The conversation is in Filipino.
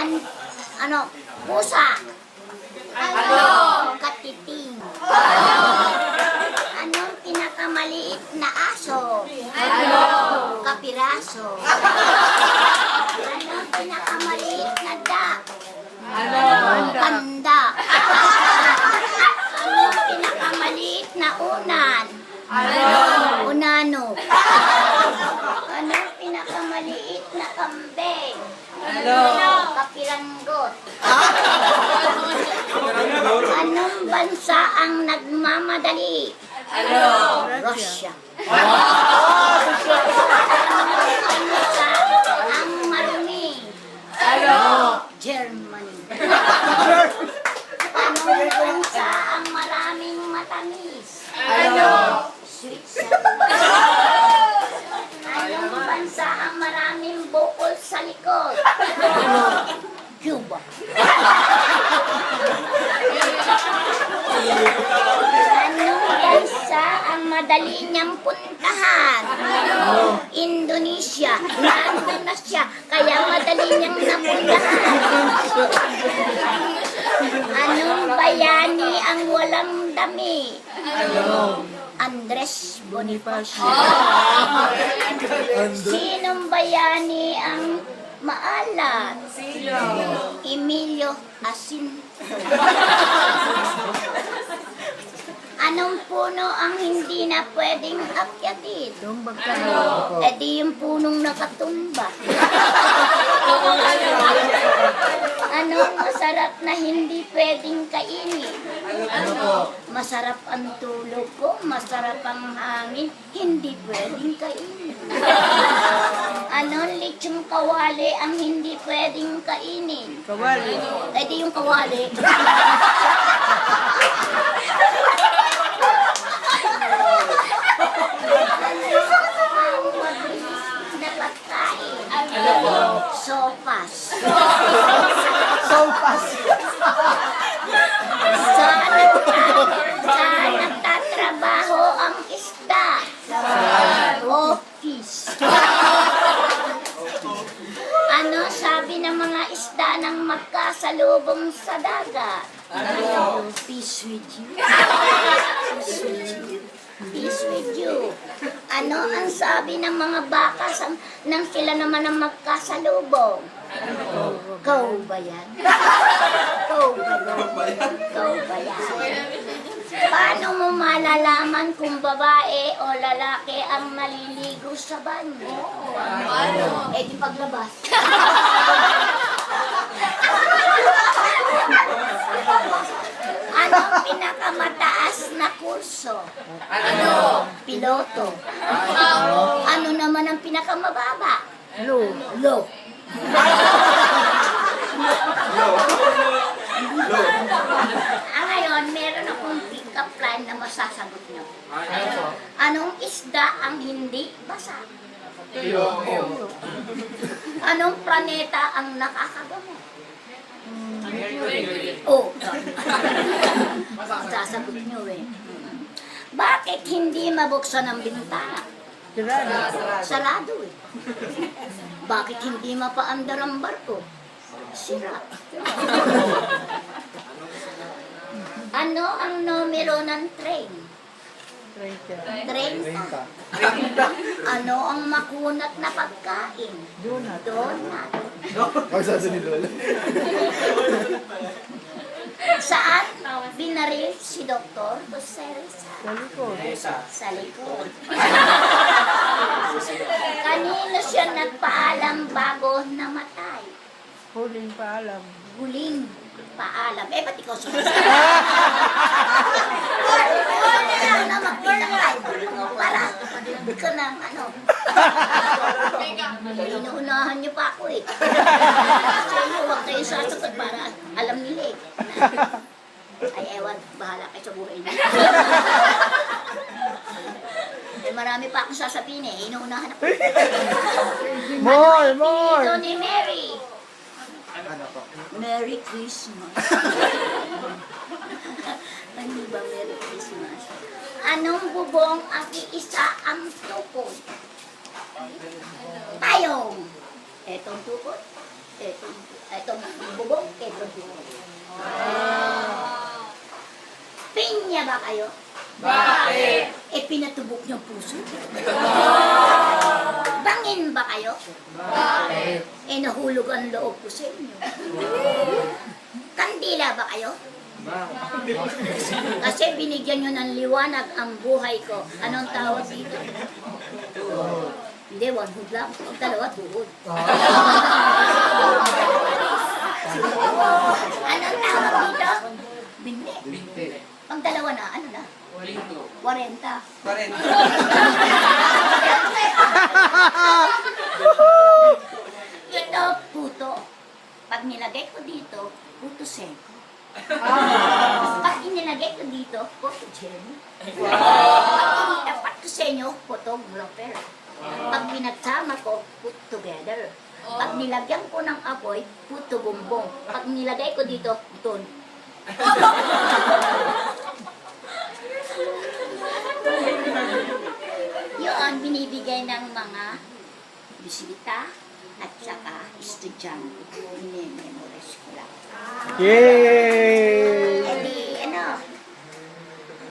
man, ano, pusa. Ano? Katiting. Anong pinakamaliit na aso? Ano? Kapiraso. Anong pinakamaliit na duck? Ano? Panda. Anong pinakamaliit na unan? Ano? Unano. Anong pinakamaliit na kambing? Ano? Kapiranggot. Anong bansa ang nagmamadali? Ano? Russia. Anong bansa ang marumi? Ano? Germany. Anong bansa ang maraming matamis? Ano? Switzerland. Anong bansa ang maraming bukol sa likod? Cuba. Anong bansa ang madali niyang puntahan? Indonesia. Nandun na siya, kaya madali niyang napuntahan. Anong bayani ang walang dami? Andres Bonifacio. Sinong bayani ang maalat? Emilio Asinto. Anong puno ang hindi na pwedeng akyatin? E di yung punong nakatumba. Anong masarap na hindi pwedeng kainin? Masarap ang tulog ko, masarap ang hangin, hindi pwedeng kainin. Anong lechong kawali ang hindi pwedeng kainin? Kawali. Eh di yung kawali. Ang mabilis na pagkain. Sopas. Sopas. Saan, saan nagtatrabaho ang isda? Office. Ano sabi ng mga isda ng magkasalubong sa dagat? Peace with you. Peace with you. Peace with you. Ano ang sabi ng mga baka sa, nang sila naman ang magkasalubong? Kau ba yan? Kau ba yan? Kau ba yan? Paano mo malalaman kung babae o lalaki ang naliligo sa banyo? Eh di paglabas. Ano ang pinakamataas na kurso? Ano? Piloto. Ano naman ang pinakamababa? Blue. Low. Ah, ngayon, meron akong pick-up line na masasagot nyo. Anong isda ang hindi basa? Anong planeta ang nakakagamot? Oh, nyo eh. Bakit hindi mabuksan ang bintana? Tirada. Sarado eh. Bakit hindi mapaandar ang barko? Sira. ano ang numero ng train? Trenta. 30. Ano ang makunat na pagkain? Donut. Donut. Lola. Saan binaril si Dr. Rizal? Sa likod. Sa likod. Kanino siya nagpaalam bago namatay? Huling paalam. huling paalam. Eh, ba't ikaw sumasagot? Ikaw na magpinakay. Para ka ng ano. Inuunahan niyo pa ako eh. Sa inyo, huwag kayo sasagot para. Ay, ewan, bahala kayo sa buhay niyo. Eh, marami pa akong sasabihin eh. Inuunahan ako. More, Ito more. ni Mary. Ano po? Merry Christmas. ano ba Merry Christmas? Anong bubong ang iisa ang tukod? Tayong. Etong tukod. Etong, etong Pinya ba kayo? Bakit? Eh, pinatubok niyo ang puso. Bangin ba kayo? Bakit? Eh, nahulog ang loob ko sa inyo. Kandila ba kayo? Kasi binigyan nyo ng liwanag ang buhay ko. Anong tawag dito? Hindi, one hood lang. Pag dalawa, tuhod. Anong tawag dito? Binte. Pag dalawa na, ano na? 40. Ito, puto. Pag nilagay ko dito, puto seko. Pag inilagay ko dito, puto jelly. Pag initapat ko sa inyo, puto glopper. Pag pinagsama ko, put together. Pag nilagyan ko ng apoy, puto bumbong. Pag nilagay ko dito, puton. Yun, binibigay ng mga bisita at saka estudyante. Ini-memorize ko lang. Yay!